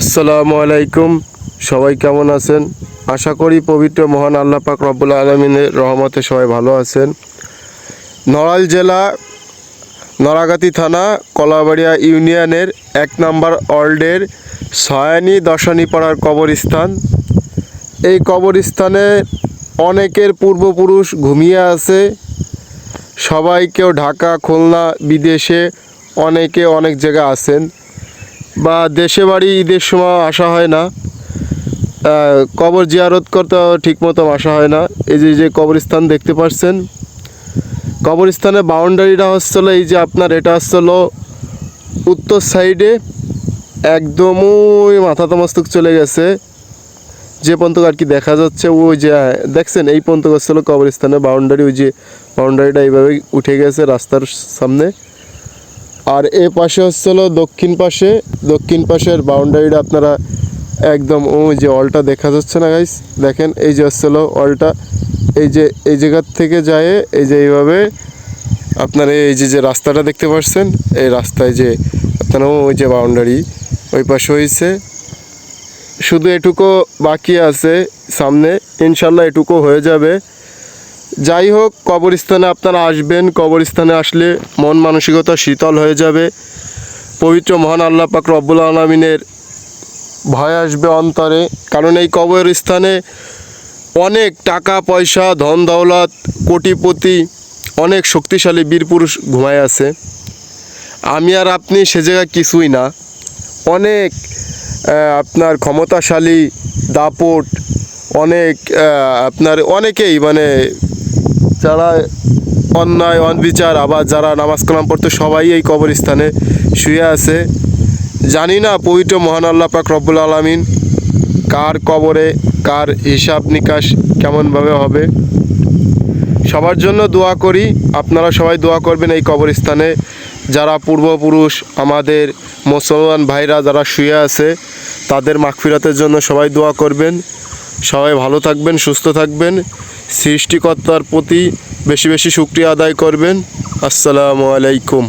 আসসালামু আলাইকুম। সবাই কেমন আছেন? আশা করি পবিত্র মহান আল্লাহ পাক রব্বুল আলমিনের রহমতে সবাই ভালো আছেন। নড়াইল জেলা নড়াগাতি থানা কলাবাড়িয়া ইউনিয়নের এক নম্বর ওয়ার্ল্ডের সয়ানি দশানি পাড়ার কবরস্থান। এই কবরস্থানে অনেকের পূর্বপুরুষ ঘুমিয়ে আছে। সবাই কেউ ঢাকা, খুলনা বিদেশে অনেকে অনেক জায়গায় আছেন। বা দেশে বাড়ি ঈদের সময় আসা হয় না। কবর জিয়ারত করতে ঠিক মতো আসা হয় না। এই যে যে কবরস্থান দেখতে পাচ্ছেন। কবরস্থানের বাউন্ডারিটা হচ্ছিল এই যে আপনার, এটা হচ্ছিল উত্তর সাইডে একদমই মাথা তমস্তক চলে গেছে। যে পর্যন্ত আর কি দেখা যাচ্ছে ওই যে, দেখছেন, এই পর্যন্ত হচ্ছিল কবরস্থানের বাউন্ডারি, ওই যে বাউন্ডারিটা এইভাবে উঠে গেছে রাস্তার সামনে। আর এ পাশে হচ্ছিল দক্ষিণ পাশে। দক্ষিণ পাশের বাউন্ডারিটা আপনারা একদম ওই যে অলটা দেখা যাচ্ছে না গাইস দেখেন, এই যে হচ্ছিল অলটা। এই যে, এই জায়গার থেকে যায়, এই যে এইভাবে। আপনার এই যে যে রাস্তাটা দেখতে পাচ্ছেন, এই রাস্তায় যে আপনারা ওই যে বাউন্ডারি, ওই পাশে হয়েছে শুধু এটুকু বাকি আছে সামনে, ইনশাল্লাহ এটুকু হয়ে যাবে। যাই হোক, কবরস্থানে আপনারা আসবেন। কবরস্থানে আসলে মন মানসিকতা শীতল হয়ে যাবে। পবিত্র মহান আল্লাহ পাক রব্বুল আলমিনের ভয় আসবে অন্তরে। কারণ এই কবরস্থানে অনেক টাকা, পয়সা, ধন, দৌলত, কোটিপতি, অনেক শক্তিশালী বীর পুরুষ ঘুমায় আছে। আমি আর আপনি সে জায়গায় কিছুই না। অনেক আপনার ক্ষমতাশালী, দাপট, অনেক আপনার অনেকেই মানে যারা অন্যায়, অনবিচার, আবার যারা নামাজ কালাম পড়তে সবাই এই কবরস্থানে শুয়ে আছে। জানি না পবিত্র মহান আল্লাহ পাক রব্বুল আলমিন কার কবরে কার হিসাব নিকাশ কেমনভাবে হবে। সবার জন্য দোয়া করি। আপনারা সবাই দোয়া করবেন এই কবরস্থানে। যারা পূর্বপুরুষ, আমাদের মুসলমান ভাইরা যারা শুয়ে আছে, তাদের মাগফিরাতের জন্য সবাই দোয়া করবেন। সবাই ভালো থাকবেন, সুস্থ থাকবেন। সৃষ্টিকর্তার প্রতি বেশি বেশি শুক্রিয়া আদায় করবেন। আসসালামু আলাইকুম।